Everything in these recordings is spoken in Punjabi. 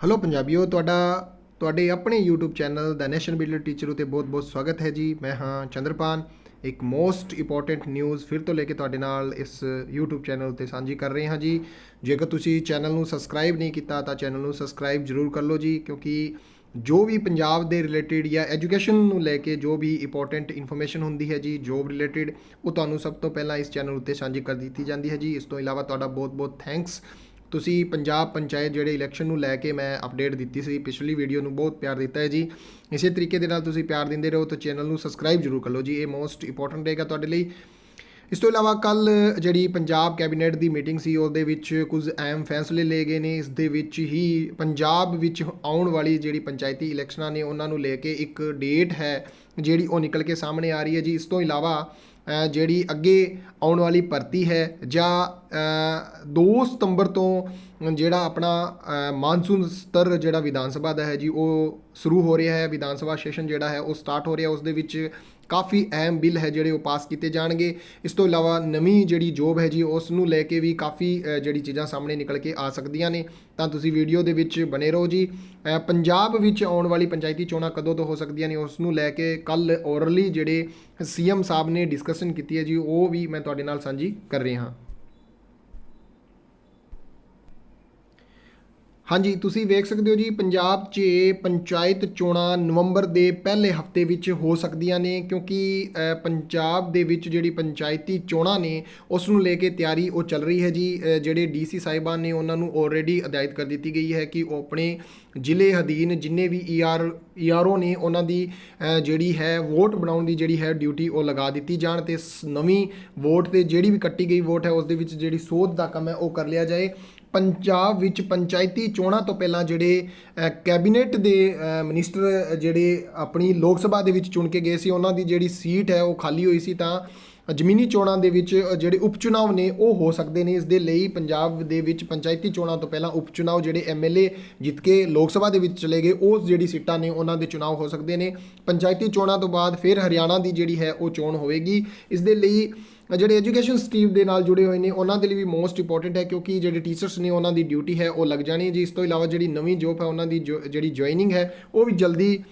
ਹੈਲੋ ਪੰਜਾਬੀਓ, ਤੁਹਾਡਾ, ਤੁਹਾਡੇ ਆਪਣੇ YouTube ਚੈਨਲ ਦਾ ਨੈਸ਼ਨਲ ਬਿਲਡਰ ਟੀਚਰ ਉਤੇ ਬਹੁਤ-ਬਹੁਤ ਸਵਾਗਤ ਹੈ ਜੀ। ਮੈਂ ਹਾਂ ਚੰਦਰਪਾਨ ਇੱਕ ਮੋਸਟ ਇੰਪੋਰਟੈਂਟ ਨਿਊਜ਼ ਫਿਰ ਤੋਂ ਲੈ ਕੇ ਤੁਹਾਡੇ ਨਾਲ ਇਸ YouTube ਚੈਨਲ ਉਤੇ ਸਾਂਝੀ ਕਰ ਰਹੇ ਹਾਂ ਜੀ। ਜੇਕਰ ਤੁਸੀਂ ਚੈਨਲ ਨੂੰ ਸਬਸਕ੍ਰਾਈਬ ਨਹੀਂ ਕੀਤਾ, ਤਾਂ ਚੈਨਲ ਨੂੰ ਸਬਸਕ੍ਰਾਈਬ ਜ਼ਰੂਰ ਕਰ ਲਓ ਜੀ, ਕਿਉਂਕਿ ਜੋ ਵੀ ਪੰਜਾਬ ਦੇ ਰਿਲੇਟਡ ਜਾਂ ਐਜੂਕੇਸ਼ਨ ਨੂੰ ਲੈ ਕੇ ਜੋ ਵੀ ਇੰਪੋਰਟੈਂਟ ਇਨਫੋਰਮੇਸ਼ਨ ਹੁੰਦੀ ਹੈ ਜੀ ਜੋਬ ਰਿਲੇਟਡ ਉਹ ਤੁਹਾਨੂੰ ਸਭ ਤੋਂ ਪਹਿਲਾਂ ਇਸ ਚੈਨਲ ਉੱਤੇ ਸਾਂਝੀ ਕਰ ਦਿੱਤੀ ਜਾਂਦੀ ਹੈ ਜੀ। ਇਸ ਤੋਂ ਇਲਾਵਾ ਤੁਹਾਡਾ ਬਹੁਤ-ਬਹੁਤ ਥੈਂਕਸ ਤੁਸੀਂ ਪੰਜਾਬ ਪੰਚਾਇਤ ਜਿਹੜੇ ਇਲੈਕਸ਼ਨ ਨੂੰ ਲੈ ਕੇ ਮੈਂ ਅਪਡੇਟ ਦਿੱਤੀ ਸੀ, ਪਿਛਲੀ ਵੀਡੀਓ ਨੂੰ ਬਹੁਤ ਪਿਆਰ ਦਿੱਤਾ ਹੈ ਜੀ। ਇਸੇ ਤਰੀਕੇ ਦੇ ਨਾਲ ਤੁਸੀਂ ਪਿਆਰ ਦਿੰਦੇ ਰਹੋ ਤਾਂ ਚੈਨਲ ਨੂੰ ਸਬਸਕ੍ਰਾਈਬ ਜ਼ਰੂਰ ਕਰ ਲਓ ਜੀ, ਇਹ ਮੋਸਟ ਇੰਪੋਰਟੈਂਟ ਰਹੇਗਾ ਤੁਹਾਡੇ ਲਈ। ਇਸ ਤੋਂ ਇਲਾਵਾ ਕੱਲ ਜਿਹੜੀ ਪੰਜਾਬ ਕੈਬਨਿਟ ਦੀ ਮੀਟਿੰਗ ਸੀ, ਉਹਦੇ ਵਿੱਚ ਕੁਝ ਅਹਿਮ ਫੈਸਲੇ ਲਏ ਗਏ ਨੇ। ਇਸ ਦੇ ਵਿੱਚ ਹੀ ਪੰਜਾਬ ਵਿੱਚ ਆਉਣ ਵਾਲੀ ਜਿਹੜੀ ਪੰਚਾਇਤੀ ਇਲੈਕਸ਼ਨਾਂ ਨੇ, ਉਹਨਾਂ ਨੂੰ ਲੈ ਕੇ ਇੱਕ ਡੇਟ ਹੈ, ਜਿਹੜੀ ਉਹ ਨਿਕਲ ਕੇ ਸਾਹਮਣੇ ਆ ਰਹੀ ਹੈ ਜੀ। ਇਸ ਤੋਂ ਇਲਾਵਾ ਜਿਹੜੀ ਅੱਗੇ ਆਉਣ ਵਾਲੀ ਭਰਤੀ ਹੈ ਜਾਂ ਅ, 2 ਸਤੰਬਰ ਤੋਂ ਜਿਹੜਾ ਆਪਣਾ ਮਾਨਸੂਨ ਸਤਰ ਜਿਹੜਾ ਵਿਧਾਨ ਸਭਾ ਦਾ ਹੈ ਜੀ ਉਹ ਸ਼ੁਰੂ ਹੋ ਰਿਹਾ ਹੈ ਵਿਧਾਨ ਸਭਾ ਸੈਸ਼ਨ ਜਿਹੜਾ ਹੈ ਉਹ ਸਟਾਰਟ ਹੋ ਰਿਹਾ ਉਸ ਦੇ ਵਿੱਚ ਕਾਫੀ ਅਹਿਮ ਬਿੱਲ ਹੈ ਜਿਹੜੇ ਉਹ ਪਾਸ ਕੀਤੇ ਜਾਣਗੇ। ਇਸ ਤੋਂ ਇਲਾਵਾ ਨਵੀਂ ਜਿਹੜੀ ਜੋਬ ਹੈ ਜੀ, ਉਸ ਨੂੰ ਲੈ ਕੇ ਵੀ ਕਾਫੀ ਜਿਹੜੀ ਚੀਜ਼ਾਂ ਸਾਹਮਣੇ ਨਿਕਲ ਕੇ ਆ ਸਕਦੀਆਂ ਨੇ। ਤਾਂ ਤੁਸੀਂ ਵੀਡੀਓ ਦੇ ਵਿੱਚ ਬਨੇ ਰਹੋ ਜੀ। ਪੰਜਾਬ ਵਿੱਚ ਆਉਣ ਵਾਲੀ ਪੰਚਾਇਤੀ ਚੋਣਾਂ ਕਦੋਂ ਤੋਂ ਹੋ ਸਕਦੀਆਂ ਨੇ, ਉਸ ਨੂੰ ਲੈ ਕੇ ਕੱਲ ਔਰਲੀ ਜਿਹੜੇ ਸੀਐਮ ਸਾਹਿਬ ਨੇ ਡਿਸਕਸ਼ਨ ਕੀਤੀ ਹੈ ਜੀ, ਉਹ ਵੀ ਮੈਂ ਤੁਹਾਡੇ ਨਾਲ ਸਾਂਝੀ ਕਰ ਰਿਹਾ ਹਾਂ। ਹਾਂਜੀ ਤੁਸੀਂ ਵੇਖ ਸਕਦੇ ਹੋ ਜੀ ਪੰਜਾਬ 'ਚ ਪੰਚਾਇਤ ਚੋਣਾਂ ਨਵੰਬਰ ਦੇ ਪਹਿਲੇ ਹਫ਼ਤੇ ਵਿੱਚ ਹੋ ਸਕਦੀਆਂ ਨੇ ਕਿਉਂਕਿ ਪੰਜਾਬ ਦੇ ਵਿੱਚ ਜਿਹੜੀ ਪੰਚਾਇਤੀ ਚੋਣਾਂ ਨੇ ਉਸ ਨੂੰ ਲੈ ਕੇ ਤਿਆਰੀ ਉਹ ਚੱਲ ਰਹੀ ਹੈ ਜੀ ਅ, ਜਿਹੜੇ ਡੀਸੀ ਸਾਹਿਬਾਨ ਨੇ ਉਹਨਾਂ ਨੂੰ ਆਲਰੇਡੀ ਹਦਾਇਤ ਕਰ ਦਿੱਤੀ ਗਈ ਹੈ ਕਿ ਉਹ ਆਪਣੇ ਜ਼ਿਲ੍ਹੇ ਅਧੀਨ ਜਿੰਨੇ ਵੀ E ਈਆਰ ਈਆਰਓ ਨੇ ਉਹਨਾਂ ਦੀ ਜਿਹੜੀ ਹੈ ਵੋਟ ਬਣਾਉਣ ਦੀ ਜਿਹੜੀ ਹੈ ਡਿਊਟੀ ਉਹ ਲਗਾ ਦਿੱਤੀ ਜਾਣ ਤੇ ਸ- ਨਵੀਂ ਵੋਟ ਤੇ ਜਿਹੜੀ ਵੀ ਕੱਟੀ ਗਈ ਵੋਟ ਹੈ ਉਸ ਦੇ ਵਿੱਚ ਜਿਹੜੀ ਸੋਧ ਦਾ ਕੰਮ ਹੈ ਉਹ ਕਰ ਲਿਆ ਜਾਏ। ਪੰਜਾਬ ਵਿੱਚ ਪੰਚਾਇਤੀ ਚੋਣਾਂ ਤੋਂ ਪਹਿਲਾਂ ਜਿਹੜੇ ਕੈਬਨਿਟ ਦੇ ਅ, ਮਿਨਿਸਟਰ ਜਿਹੜੇ ਆਪਣੀ ਲੋਕ ਸਭਾ ਦੇ ਵਿੱਚ ਚੁਣ ਕੇ ਗਏ ਸੀ ਉਹਨਾਂ ਦੀ ਜਿਹੜੀ ਸੀਟ ਹੈ ਉਹ ਖਾਲੀ ਹੋਈ ਸੀ ਤਾਂ ਜ਼ਮੀਨੀ ਚੋਣਾਂ ਦੇ ਵਿੱਚ ਜਿਹੜੇ ਉਪਚੁਣਾਵ ਨੇ, ਉਹ ਹੋ ਸਕਦੇ ਨੇ। ਇਸ ਦੇ ਲਈ ਪੰਜਾਬ ਦੇ ਵਿੱਚ ਪੰਚਾਇਤੀ ਚੋਣਾਂ ਤੋਂ ਪਹਿਲਾਂ ਉਪਚੁਣਾਵ ਜਿਹੜੇ ਐਮਐਲਏ ਜਿੱਤ ਕੇ ਲੋਕ ਸਭਾ ਦੇ ਵਿੱਚ ਚਲੇ ਗਏ, ਉਸ ਜਿਹੜੀ ਸੀਟਾਂ ਨੇ, ਉਹਨਾਂ ਦੇ ਚੁਣਾਵ ਹੋ ਸਕਦੇ ਨੇ। ਪੰਚਾਇਤੀ ਚੋਣਾਂ ਤੋਂ ਬਾਅਦ ਫਿਰ ਹਰਿਆਣਾ ਦੀ ਜਿਹੜੀ ਹੈ, ਉਹ ਚੋਣ ਹੋਵੇਗੀ। ਇਸ ਦੇ ਲਈ ਜਿਹੜੇ ਐਜੂਕੇਸ਼ਨ ਸਟਰੀਮ ਦੇ ਨਾਲ ਜੁੜੇ ਹੋਏ ਨੇ, ਉਹਨਾਂ ਦੇ ਲਈ ਵੀ ਮੋਸਟ ਇੰਪੋਰਟੈਂਟ ਹੈ ਕਿਉਂਕਿ ਜਿਹੜੇ ਟੀਚਰਸ ਨੇ ਉਹਨਾਂ ਦੀ ਡਿਊਟੀ ਹੈ, ਉਹ ਲੱਗ ਜਾਣੀ ਹੈ ਜੀ। ਇਸ ਤੋਂ ਇਲਾਵਾ ਜਿਹੜੀ ਨਵੀਂ ਜੋਬ ਹੈ, ਉਹਨਾਂ ਦੀ ਜੋ- ਜਿਹੜੀ ਜੁਆਇਨਿੰਗ ਹੈ, ਉਹ ਵੀ ਜਲਦੀ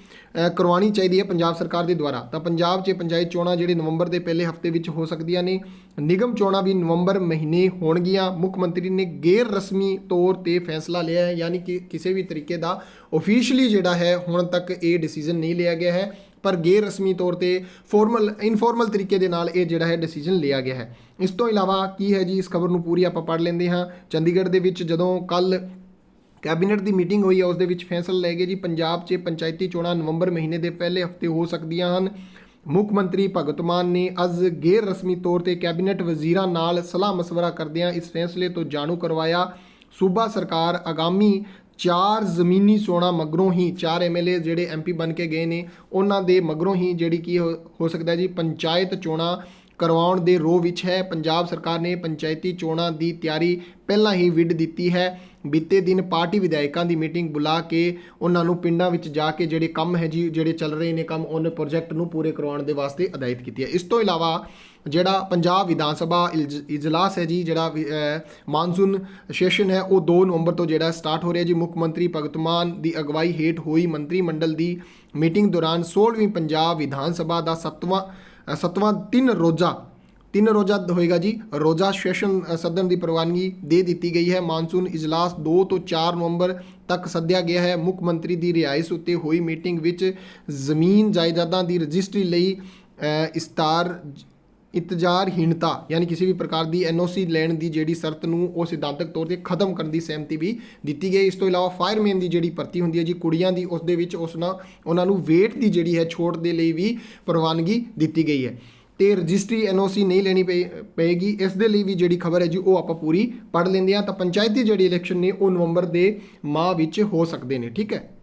ਕਰਵਾਉਣੀ ਚਾਹੀਦੀ ਹੈ ਪੰਜਾਬ ਸਰਕਾਰ ਦੇ ਦੁਆਰਾ। ਤਾਂ ਪੰਜਾਬ 'ਚ ਪੰਚਾਇਤ ਚੋਣਾਂ ਜਿਹੜੇ ਨਵੰਬਰ ਦੇ ਪਹਿਲੇ ਹਫ਼ਤੇ ਵਿੱਚ ਹੋ ਸਕਦੀਆਂ ਨੇ, ਨਿਗਮ ਚੋਣਾਂ ਵੀ ਨਵੰਬਰ ਮਹੀਨੇ ਹੋਣਗੀਆਂ। ਮੁੱਖ ਮੰਤਰੀ ਨੇ ਗੈਰ ਰਸਮੀ ਤੌਰ ਤੇ ਫੈਸਲਾ ਲਿਆ ਹੈ, ਯਾਨੀ ਕਿ ਕਿਸੇ ਵੀ ਤਰੀਕੇ ਦਾ ਆਫੀਸ਼ੀਅਲੀ ਜਿਹੜਾ ਹੈ, ਹੁਣ ਤੱਕ ਇਹ ਡਿਸੀਜਨ ਨਹੀਂ ਲਿਆ ਗਿਆ ਹੈ। ਪਰ ਗੇਰ ਰਸਮੀ ਤੌਰ ਤੇ ਫਾਰਮਲ ਇਨਫਾਰਮਲ ਤਰੀਕੇ ਦੇ ਨਾਲ ਇਹ ਜਿਹੜਾ ਹੈ ਡਿਸੀਜਨ ਲਿਆ ਗਿਆ ਹੈ। ਇਸ ਤੋਂ ਇਲਾਵਾ ਕੀ ਹੈ ਜੀ? ਇਸ ਖਬਰ ਨੂੰ ਪੂਰੀ ਆਪਾਂ ਪੜ੍ਹ ਲੈਂਦੇ ਹਾਂ। ਚੰਡੀਗੜ੍ਹ ਦੇ ਵਿੱਚ ਜਦੋਂ ਕੱਲ ਕੈਬਨਿਟ ਦੀ ਮੀਟਿੰਗ ਹੋਈ ਹੈ, ਉਸ ਦੇ ਵਿੱਚ ਫੈਸਲਾ ਲੈ ਗਏ ਜੀ। ਪੰਜਾਬ 'ਚ ਪੰਚਾਇਤੀ ਚੋਣਾਂ ਨਵੰਬਰ ਮਹੀਨੇ ਦੇ ਪਹਿਲੇ ਹਫ਼ਤੇ ਹੋ ਸਕਦੀਆਂ ਹਨ। ਮੁੱਖ ਮੰਤਰੀ ਭਗਤ ਮਾਨ ਨੇ ਅੱਜ ਗੈਰ ਰਸਮੀ ਤੌਰ ਤੇ ਕੈਬਨਿਟ ਵਜ਼ੀਰਾਂ ਨਾਲ ਸਲਾਹ ਮਸ਼ਵਰਾ ਕਰਦਿਆਂ ਇਸ ਫੈਸਲੇ ਤੋਂ ਜਾਣੂ ਕਰਵਾਇਆ। ਸੂਬਾ ਸਰਕਾਰ ਆਗਾਮੀ ਚਾਰ ਜ਼ਮੀਨੀ ਚੋਣਾਂ ਮਗਰੋਂ ਹੀ ਚਾਰ ਐਮਐਲਏ ਜਿਹੜੇ ਐਮਪੀ ਬਣ ਕੇ ਗਏ ਨੇ, ਉਹਨਾਂ ਦੇ ਮਗਰੋਂ ਹੀ ਜਿਹੜੀ ਕੀ ਹੋ ਸਕਦਾ ਜੀ, ਪੰਚਾਇਤ ਚੋਣਾਂ ਕਰਵਾਉਣ ਦੇ ਰੋਹ ਵਿੱਚ ਹੈ। ਪੰਜਾਬ ਸਰਕਾਰ ਨੇ ਪੰਚਾਇਤੀ ਚੋਣਾਂ ਦੀ ਤਿਆਰੀ ਪਹਿਲਾਂ ਹੀ ਵਿੱਢ ਦਿੱਤੀ ਹੈ। ਬੀਤੇ ਦਿਨ ਪਾਰਟੀ ਵਿਧਾਇਕਾਂ ਦੀ ਮੀਟਿੰਗ ਬੁਲਾ ਕੇ ਉਹਨਾਂ ਨੂੰ ਪਿੰਡਾਂ ਵਿੱਚ ਜਾ ਕੇ ਜਿਹੜੇ ਕੰਮ ਹੈ ਜੀ, ਜਿਹੜੇ ਚੱਲ ਰਹੇ ਨੇ ਕੰਮ, ਉਹਨੇ ਪ੍ਰੋਜੈਕਟ ਨੂੰ ਪੂਰੇ ਕਰਵਾਉਣ ਦੇ ਵਾਸਤੇ ਹਦਾਇਤ ਕੀਤੀ ਹੈ। ਇਸ ਤੋਂ ਇਲਾਵਾ ਜਿਹੜਾ ਪੰਜਾਬ ਵਿਧਾਨ ਸਭਾ ਇਲਜ- ਇਜਲਾਸ ਹੈ ਜੀ, ਜਿਹੜਾ ਮਾਨਸੂਨ ਸੈਸ਼ਨ ਹੈ, ਉਹ 2 ਨਵੰਬਰ ਤੋਂ ਜਿਹੜਾ ਸਟਾਰਟ ਹੋ ਰਿਹਾ ਜੀ। ਮੁੱਖ ਮੰਤਰੀ ਭਗਤ ਮਾਨ ਦੀ ਅਗਵਾਈ ਹੇਠ ਹੋਈ ਮੰਤਰੀ ਮੰਡਲ ਦੀ ਮੀਟਿੰਗ ਦੌਰਾਨ 16ਵੀਂ ਪੰਜਾਬ ਵਿਧਾਨ ਸਭਾ ਦਾ ਸੱਤਵਾਂ ਸੱਤਵਾਂ ਤਿੰਨ ਰੋਜ਼ਾ। ਤਿੰਨ ਰੋਜ਼ਾ ਹੋਏਗਾ ਜੀ। ਰੋਜ਼ਾ ਸੈਸ਼ਨ ਅ, ਸੱਦਣ ਦੀ ਪ੍ਰਵਾਨਗੀ ਦੇ ਦਿੱਤੀ ਗਈ ਹੈ। ਮਾਨਸੂਨ ਇਜਲਾਸ 2 ਤੋਂ 4 ਨਵੰਬਰ ਤੱਕ ਸੱਦਿਆ ਗਿਆ ਹੈ। ਮੁੱਖ ਮੰਤਰੀ ਦੀ ਰਿਹਾਇਸ਼ ਉੱਤੇ ਹੋਈ ਮੀਟਿੰਗ ਵਿੱਚ ਜ਼ਮੀਨ ਜਾਇਦਾਦਾਂ ਦੀ ਰਜਿਸਟਰੀ ਲਈ ਇਸਤਾਰ ਇਤਜਾਰਹੀਣਤਾ, ਯਾਨੀ ਕਿਸੇ ਵੀ ਪ੍ਰਕਾਰ ਦੀ ਐਨਓਸੀ ਲੈਣ ਦੀ ਜਿਹੜੀ ਸ਼ਰਤ ਨੂੰ ਉਹ ਸਿਧਾਂਤਕ ਤੌਰ ਤੇ ਖਤਮ ਕਰਨ ਦੀ ਸਹਿਮਤੀ ਵੀ ਦਿੱਤੀ ਗਈ। ਇਸ ਤੋਂ ਇਲਾਵਾ ਫਾਇਰਮੈਨ ਦੀ ਜਿਹੜੀ ਭਰਤੀ ਹੁੰਦੀ ਹੈ ਜੀ, ਕੁੜੀਆਂ ਦੀ, ਉਸ ਦੇ ਵਿੱਚ ਉਸ ਨਾਲ ਉਹਨਾਂ ਨੂੰ ਵੇਟ ਦੀ ਜਿਹੜੀ ਹੈ ਛੋਟ ਦੇ ਲਈ ਵੀ ਪ੍ਰਵਾਨਗੀ ਦਿੱਤੀ ਗਈ ਹੈ। ਤੇ ਰਜਿਸਟਰੀ ਐਨਓਸੀ ਨਹੀਂ ਲੈਣੀ ਪਏ- ਪਏਗੀ, ਇਸ ਦੇ ਲਈ ਵੀ ਜਿਹੜੀ ਖਬਰ ਹੈ ਜੀ, ਉਹ ਆਪਾਂ ਪੂਰੀ ਪੜ੍ਹ ਲੈਂਦੇ ਹਾਂ। ਤਾਂ ਪੰਚਾਇਤੀ ਜਿਹੜੀ ਇਲੈਕਸ਼ਨ ਨੇ, ਉਹ ਨਵੰਬਰ ਦੇ ਮਾਹ ਵਿੱਚ ਹੋ ਸਕਦੇ ਨੇ, ਠੀਕ ਹੈ?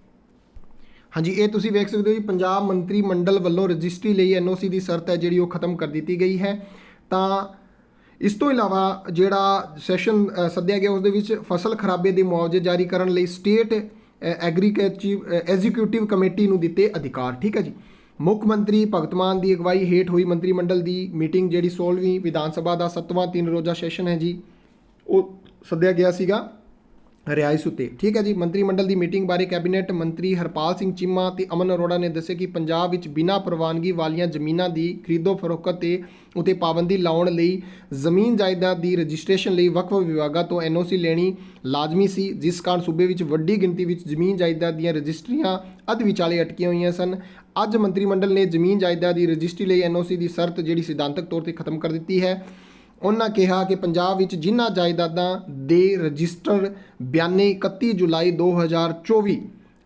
ਹਾਂਜੀ, ਇਹ ਤੁਸੀਂ ਵੇਖ ਸਕਦੇ ਹੋ ਜੀ, ਪੰਜਾਬ ਮੰਤਰੀ ਮੰਡਲ ਵੱਲੋਂ ਰਜਿਸਟਰੀ ਲਈ ਐਨਓਸੀ ਦੀ ਸ਼ਰਤ ਹੈ ਜਿਹੜੀ ਉਹ ਖਤਮ ਕਰ ਦਿੱਤੀ ਗਈ ਹੈ। ਤਾਂ ਇਸ ਤੋਂ ਇਲਾਵਾ ਜਿਹੜਾ ਸੈਸ਼ਨ ਸੱਦਿਆ ਗਿਆ, ਉਸ ਦੇ ਵਿੱਚ ਫਸਲ ਖਰਾਬੇ ਦੇ ਮੁਆਵਜ਼ੇ ਜਾਰੀ ਕਰਨ ਲਈ ਸਟੇਟ ਐਗਰੀਕਲਚਰ ਐਗਜ਼ੀਕਿਊਟਿਵ ਕਮੇਟੀ ਨੂੰ ਦਿੱਤੇ ਅਧਿਕਾਰ, ਠੀਕ ਹੈ ਜੀ। ਮੁੱਖ ਮੰਤਰੀ ਭਗਤ ਮਾਨ ਦੀ ਅਗਵਾਈ ਹੇਠ ਹੋਈ ਮੰਤਰੀ ਮੰਡਲ ਦੀ ਮੀਟਿੰਗ, ਜਿਹੜੀ 16ਵੀਂ ਵਿਧਾਨ ਸਭਾ ਦਾ 7ਵਾਂ ਤਿੰਨ ਰੋਜ਼ਾ ਸੈਸ਼ਨ ਹੈ ਜੀ, ਉਹ ਸੱਦਿਆ ਗਿਆ ਸੀਗਾ। ਰਿਹਾਇਸ਼ ਉੱਤੇ। ਠੀਕ ਹੈ ਜੀ, ਮੰਤਰੀ ਮੰਡਲ ਦੀ ਮੀਟਿੰਗ ਬਾਰੇ ਕੈਬਨਿਟ ਮੰਤਰੀ ਹਰਪਾਲ ਸਿੰਘ ਚੀਮਾ ਤੇ ਅਮਨ ਅਰੋੜਾ ਨੇ ਦੱਸਿਆ ਕਿ ਪੰਜਾਬ ਵਿੱਚ ਬਿਨਾਂ ਪ੍ਰਵਾਨਗੀ ਵਾਲੀਆਂ ਜ਼ਮੀਨਾਂ ਦੀ ਖਰੀਦੋ ਫਰੋਖਤ ਤੇ ਉਤੇ ਪਾਬੰਦੀ ਲਾਉਣ ਲਈ ਜ਼ਮੀਨ ਜਾਇਦਾਦ ਦੀ ਰਜਿਸਟ੍ਰੇਸ਼ਨ ਲਈ ਵੱਖ-ਵੱਖ ਵਿਭਾਗਾਂ ਤੋਂ ਐਨਓਸੀ ਲੈਣੀ ਲਾਜ਼ਮੀ ਸੀ, ਜਿਸ ਕਾਰਨ ਸੂਬੇ ਵਿੱਚ ਵੱਡੀ ਗਿਣਤੀ ਵਿੱਚ ਜ਼ਮੀਨ ਜਾਇਦਾਦ ਦੀਆਂ ਰਜਿਸਟਰੀਆਂ ਅੱਧ ਵਿਚਾਲੇ ਅਟਕੀਆਂ ਹੋਈਆਂ ਸਨ। ਅੱਜ ਮੰਤਰੀ ਮੰਡਲ ਨੇ ਜ਼ਮੀਨ ਜਾਇਦਾਦ ਦੀ ਰਜਿਸਟਰੀ ਲਈ ਐਨਓਸੀ ਦੀ ਸ਼ਰਤ ਜਿਹੜੀ ਸਿਧਾਂਤਕ ਤੌਰ ਤੇ ਖਤਮ ਕਰ ਦਿੱਤੀ ਹੈ। ਉਹਨਾਂ ਕਿਹਾ ਕਿ ਪੰਜਾਬ ਵਿੱਚ ਜਿਨ੍ਹਾਂ ਜਾਇਦਾਦਾਂ ਦੇ ਰਜਿਸਟਰ ਬਿਆਨੇ 31 ਜੁਲਾਈ 2024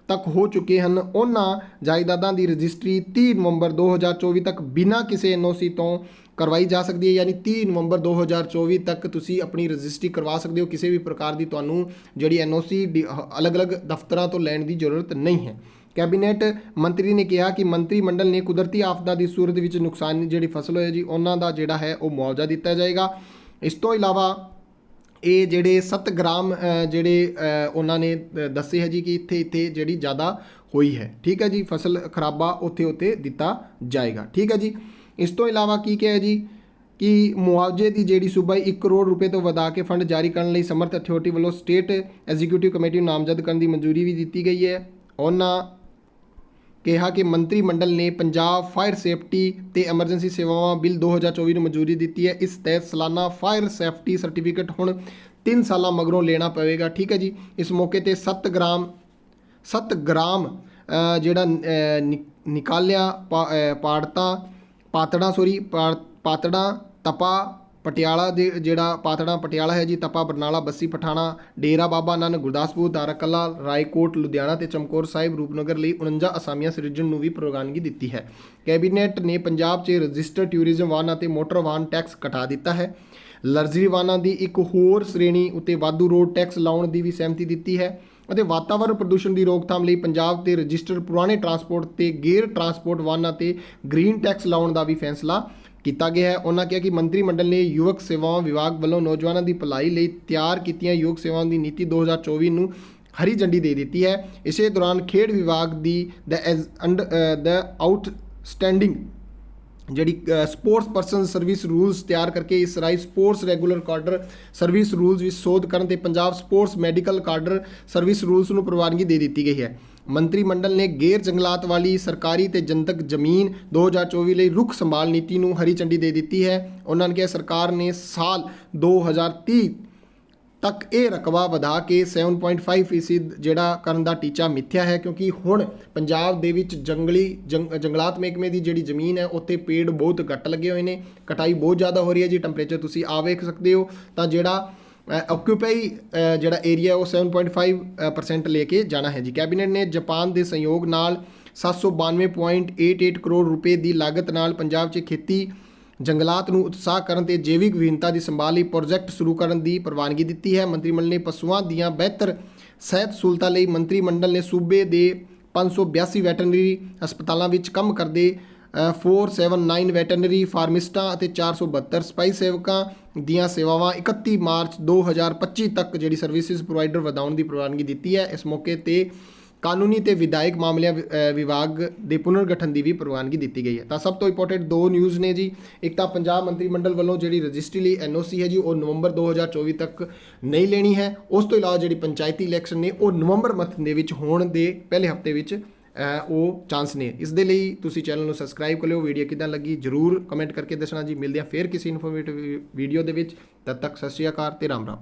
ਤੱਕ ਹੋ ਚੁੱਕੇ ਹਨ, ਉਹਨਾਂ ਜਾਇਦਾਦਾਂ ਦੀ ਰਜਿਸਟਰੀ 30 ਨਵੰਬਰ 2024 ਤੱਕ ਬਿਨਾਂ ਕਿਸੇ ਐਨਓਸੀ ਤੋਂ ਕਰਵਾਈ ਜਾ ਸਕਦੀ ਹੈ, ਯਾਨੀ 30 ਨਵੰਬਰ 2024 ਤੱਕ ਤੁਸੀਂ ਆਪਣੀ ਰਜਿਸਟਰੀ ਕਰਵਾ ਸਕਦੇ ਹੋ। ਕਿਸੇ ਵੀ ਪ੍ਰਕਾਰ ਦੀ ਤੁਹਾਨੂੰ ਜਿਹੜੀ ਐਨਓਸੀ ਅਲੱਗ-ਅਲੱਗ ਦਫ਼ਤਰਾਂ ਤੋਂ ਲੈਣ ਦੀ ਜ਼ਰੂਰਤ ਨਹੀਂ ਹੈ। ਕੈਬਨਿਟ ਮੰਤਰੀ ਨੇ ਕਿਹਾ ਕਿ ਮੰਤਰੀ ਮੰਡਲ ਨੇ ਕੁਦਰਤੀ ਆਫਤਾਂ ਦੀ ਸੂਰਤ ਵਿੱਚ ਨੁਕਸਾਨ ਜਿਹੜੀ ਫਸਲ ਹੋਏ ਜੀ, ਉਹਨਾਂ ਦਾ ਜਿਹੜਾ ਹੈ ਉਹ ਮੁਆਵਜ਼ਾ ਦਿੱਤਾ ਜਾਏਗਾ। ਇਸ ਤੋਂ ਇਲਾਵਾ ਇਹ ਜਿਹੜੇ 7 ਗ੍ਰਾਮ ਜਿਹੜੇ ਉਹਨਾਂ ਨੇ ਦੱਸੇ ਹੈ ਜੀ ਕਿ ਇੱਥੇ ਇੱਥੇ ਜਿਹੜੀ ਜ਼ਿਆਦਾ ਹੋਈ ਹੈ। ਠੀਕ ਹੈ ਜੀ, ਫਸਲ ਖਰਾਬਾ ਉੱਥੇ ਉੱਥੇ ਦਿੱਤਾ ਜਾਏਗਾ। ਠੀਕ ਹੈ ਜੀ, ਇਸ ਤੋਂ ਇਲਾਵਾ ਕੀ ਕਿਹਾ ਜੀ ਕਿ ਮੁਆਵਜ਼ੇ ਦੀ ਜਿਹੜੀ ਸੂਬਾਈ 1 ਕਰੋੜ ਰੁਪਏ ਤੋਂ ਵਧਾ ਕੇ ਫੰਡ ਜਾਰੀ ਕਰਨ ਲਈ ਸਮਰਥ ਅਥਾਰਟੀ ਵੱਲੋਂ ਸਟੇਟ ਐਗਜ਼ੀਕਿਊਟਿਵ ਕਮੇਟੀ ਨੂੰ ਨਾਮਜ਼ਦ ਕਰਨ ਦੀ ਮਨਜ਼ੂਰੀ ਵੀ ਦਿੱਤੀ ਗਈ ਹੈ। ਉਹਨਾਂ ਕਿਹਾ ਕਿ ਮੰਤਰੀ ਮੰਡਲ ਨੇ ਪੰਜਾਬ ਫਾਇਰ ਸੇਫਟੀ ਤੇ ਐਮਰਜੈਂਸੀ ਸੇਵਾਵਾਂ ਬਿੱਲ 2024 ਨੂੰ ਮਨਜ਼ੂਰੀ ਦਿੱਤੀ ਹੈ। ਇਸ ਤਹਿਤ ਸਾਲਾਨਾ ਫਾਇਰ ਸੇਫਟੀ ਸਰਟੀਫਿਕੇਟ ਹੁਣ 3 ਸਾਲਾਂ ਮਗਰੋਂ ਲੈਣਾ ਪਵੇਗਾ। ਠੀਕ ਹੈ ਜੀ। ਇਸ ਮੌਕੇ ਤੇ 7 ਗ੍ਰਾਮ 7 ਗ੍ਰਾਮ ਜਿਹੜਾ ਨਿ- ਨਿਕਾਲਿਆ ਪਾ- ਅ, ਪਾੜਤਾ ਪਾਤੜਾ ਸੋਰੀ ਪਾਤੜਾ ਤਪਾ ਪਟਿਆਲਾ ਦੇ ਜਿਹੜਾ ਪਾਤੜਾ ਪਟਿਆਲਾ ਹੈ ਜੀ, ਤਪਾ ਬਰਨਾਲਾ, ਬੱਸੀ ਪਠਾਣਾ, ਡੇਰਾ ਬਾਬਾ ਨਾਨਕ, ਗੁਰਦਾਸਪੁਰ ਦਾਰਕਲਾ ਰਾਏਕੋਟ, ਲੁਧਿਆਣਾ ਤੇ ਚਮਕੌਰ ਸਾਹਿਬ ਰੂਪਨਗਰ ਲਈ 49 ਅਸਾਮੀਆਂ ਸਿਰਜਣ ਨੂੰ ਵੀ ਪ੍ਰਵਾਨਗੀ ਦਿੱਤੀ ਹੈ। ਕੈਬਨਿਟ ਨੇ ਪੰਜਾਬ 'ਚ ਰਜਿਸਟਰ ਟੂਰਿਜ਼ਮ ਵਾਹਨਾਂ ਤੇ ਮੋਟਰ ਵਾਹਨ ਟੈਕਸ ਘਟਾ ਦਿੱਤਾ ਹੈ। ਲਗਜ਼ਰੀ ਵਾਹਨਾਂ ਦੀ ਇੱਕ ਹੋਰ ਸ਼੍ਰੇਣੀ ਉੱਤੇ ਵਾਧੂ ਰੋਡ ਟੈਕਸ ਲਾਉਣ ਦੀ ਵੀ ਸਹਿਮਤੀ ਦਿੱਤੀ ਹੈ ਅਤੇ ਵਾਤਾਵਰਣ ਪ੍ਰਦੂਸ਼ਣ ਦੀ ਰੋਕਥਾਮ ਲਈ ਪੰਜਾਬ ਤੇ ਰਜਿਸਟਰ ਪੁਰਾਣੇ ਟਰਾਂਸਪੋਰਟ ਤੇ ਗੇਅਰ ਟਰਾਂਸਪੋਰਟ ਵਾਹਨਾਂ ਤੇ ਗ੍ਰੀਨ ਟੈਕਸ ਲਾਉਣ ਦਾ ਵੀ ਫੈਸਲਾ ਕੀਤਾ ਗਿਆ ਹੈ। ਉਹਨਾਂ ਕਿਹਾ ਕਿ ਮੰਤਰੀ ਮੰਡਲ ਨੇ ਯੁਵਕ ਸੇਵਾਵਾਂ ਵਿਭਾਗ ਵੱਲੋਂ ਨੌਜਵਾਨਾਂ ਦੀ ਭਲਾਈ ਲਈ ਤਿਆਰ ਕੀਤੀਆਂ ਯੁਵਕ ਸੇਵਾਵਾਂ ਦੀ ਨੀਤੀ 2024 ਨੂੰ ਹਰੀ ਝੰਡੀ ਦੇ ਦਿੱਤੀ ਹੈ। ਇਸੇ ਦੌਰਾਨ ਖੇਡ ਵਿਭਾਗ ਦੀ ਦ ਦ ਆਊਟਸਟੈਂਡਿੰਗ ਜਿਹੜੀ ਸਪੋਰਟਸ ਪਰਸਨ ਸਰਵਿਸ ਰੂਲਸ ਤਿਆਰ ਕਰਕੇ ਇਸ ਰਾਈ sports regular cadre service rules ਵਿੱਚ ਸੋਧ ਕਰਨ ਤੇ Punjab sports medical cadre service rules ਨੂੰ ਪ੍ਰਵਾਨਗੀ ਦੇ ਦਿੱਤੀ ਗਈ ਹੈ। ਮੰਤਰੀ ਮੰਡਲ ਨੇ ਗੈਰ ਜੰਗਲਾਤ ਵਾਲੀ ਸਰਕਾਰੀ ਤੇ ਜਨਤਕ ਜ਼ਮੀਨ 2024 ਲਈ ਰੁੱਖ ਸੰਭਾਲ ਨੀਤੀ ਨੂੰ ਹਰੀ ਝੰਡੀ ਦੇ ਦਿੱਤੀ ਹੈ। ਉਹਨਾਂ ਨੇ ਕਿਹਾ, ਸਰਕਾਰ ਨੇ ਸਾਲ 2030 ਤੱਕ ਇਹ ਰਕਬਾ ਵਧਾ ਕੇ 7.5% ਫੀਸਦ ਜਿਹੜਾ ਕਰਨ ਦਾ ਟੀਚਾ ਮਿੱਥਿਆ ਹੈ, ਕਿਉਂਕਿ ਹੁਣ ਪੰਜਾਬ ਦੇ ਵਿੱਚ ਜੰਗਲੀ ਜੰਗ- ਜੰਗਲਾਤ ਮਹਿਕਮੇ ਦੀ ਜਿਹੜੀ ਜ਼ਮੀਨ ਹੈ, ਉੱਥੇ ਪੇੜ ਬਹੁਤ ਘੱਟ ਲੱਗੇ ਹੋਏ ਨੇ, ਕਟਾਈ ਬਹੁਤ ਜ਼ਿਆਦਾ ਹੋ ਰਹੀ ਹੈ ਜੀ ਟੈਂਪਰੇਚਰ ਤੁਸੀਂ ਆ ਵੇਖ ਸਕਦੇ ਹੋ। ਤਾਂ ਜਿਹੜਾ ਆਕਿਊਪਾਈ ਜਿਹੜਾ ਏਰੀਆ ਉਹ 7.5% ਲੈ ਕੇ ਜਾਣਾ ਹੈ ਜੀ। ਕੈਬਨਿਟ ਨੇ ਜਾਪਾਨ ਦੇ ਸਹਿਯੋਗ ਨਾਲ 792.88 ਕਰੋੜ ਰੁਪਏ ਦੀ ਲਾਗਤ ਨਾਲ ਪੰਜਾਬ 'ਚ ਖੇਤੀ ਜੰਗਲਾਤ ਨੂੰ ਉਤਸ਼ਾਹ ਕਰਨ ਤੇ ਜੈਵਿਕ ਵਿਭਿੰਨਤਾ ਦੀ ਸੰਭਾਲ ਲਈ ਪ੍ਰੋਜੈਕਟ ਸ਼ੁਰੂ ਕਰਨ ਦੀ ਪ੍ਰਵਾਨਗੀ ਦਿੱਤੀ ਹੈ। ਮੰਤਰੀ ਮੰਡਲ ਨੇ ਪਸ਼ੂਆਂ ਦੀਆਂ ਬਿਹਤਰ ਸਿਹਤ ਸਹੂਲਤਾਂ ਲਈ ਮੰਤਰੀ ਮੰਡਲ ਨੇ ਸੂਬੇ ਦੇ 582 ਵੈਟਰਨਰੀ ਹਸਪਤਾਲਾਂ ਵਿੱਚ ਕੰਮ ਕਰਦੇ 479 ਵੈਟਰਨਰੀ ਫਾਰਮਿਸਟਾਂ ਅਤੇ 472 ਸਪਾਈ ਸੇਵਕਾਂ ਦੀਆਂ ਸੇਵਾਵਾਂ 31 ਮਾਰਚ 2025 ਤੱਕ ਜਿਹੜੀ ਸਰਵਿਸਿਜ਼ ਪ੍ਰੋਵਾਈਡਰ ਵਧਾਉਣ ਦੀ ਪ੍ਰਵਾਨਗੀ ਦਿੱਤੀ ਹੈ। ਇਸ ਮੌਕੇ ਤੇ ਕਾਨੂੰਨੀ ਤੇ ਵਿਧਾਇਕ ਮਾਮਲਿਆਂ ਵਿ- ਵਿਭਾਗ ਦੇ ਪੁਨਰਗਠਨ ਦੀ ਵੀ ਪ੍ਰਵਾਨਗੀ ਦਿੱਤੀ ਗਈ ਹੈ। ਤਾਂ ਸਭ ਤੋਂ ਇੰਪੋਰਟੈਂਟ ਦੋ ਨਿਊਜ਼ ਨੇ ਜੀ। ਇੱਕ ਤਾਂ ਪੰਜਾਬ ਮੰਤਰੀ ਮੰਡਲ ਵੱਲੋਂ ਜਿਹੜੀ ਰਜਿਸਟਰੀ ਲਈ ਐਨਓਸੀ ਹੈ ਜੀ, ਉਹ ਨਵੰਬਰ 2024 ਤੱਕ ਨਹੀਂ ਲੈਣੀ ਹੈ। ਉਸ ਤੋਂ ਇਲਾਵਾ ਜਿਹੜੀ ਪੰਚਾਇਤੀ ਇਲੈਕਸ਼ਨ ਨੇ, ਉਹ ਨਵੰਬਰ ਮੰਥ ਦੇ ਵਿੱਚ ਹੋਣ ਦੇ ਪਹਿਲੇ ਹਫ਼ਤੇ ਵਿੱਚ ਉਹ ਚਾਂਸ ਨੇ। ਇਸ ਦੇ ਲਈ ਤੁਸੀਂ ਚੈਨਲ ਨੂੰ ਸਬਸਕ੍ਰਾਈਬ ਕਰ ਲਿਓ ਵੀਡੀਓ ਕਿਦਾਂ ਲੱਗੀ ਜਰੂਰ ਕਮੈਂਟ ਕਰਕੇ ਦੱਸਣਾ ਜੀ। ਮਿਲਦੇ ਹਾਂ ਫੇਰ ਕਿਸੇ ਇਨਫੋਰਮੇਟਿਵ ਵੀਡੀਓ ਦੇ ਵਿੱਚ। ਤਦ ਤੱਕ ਸਤਿ ਸ਼੍ਰੀ ਅਕਾਲ ਤੇ ਰਾਮ ਰਾਮ।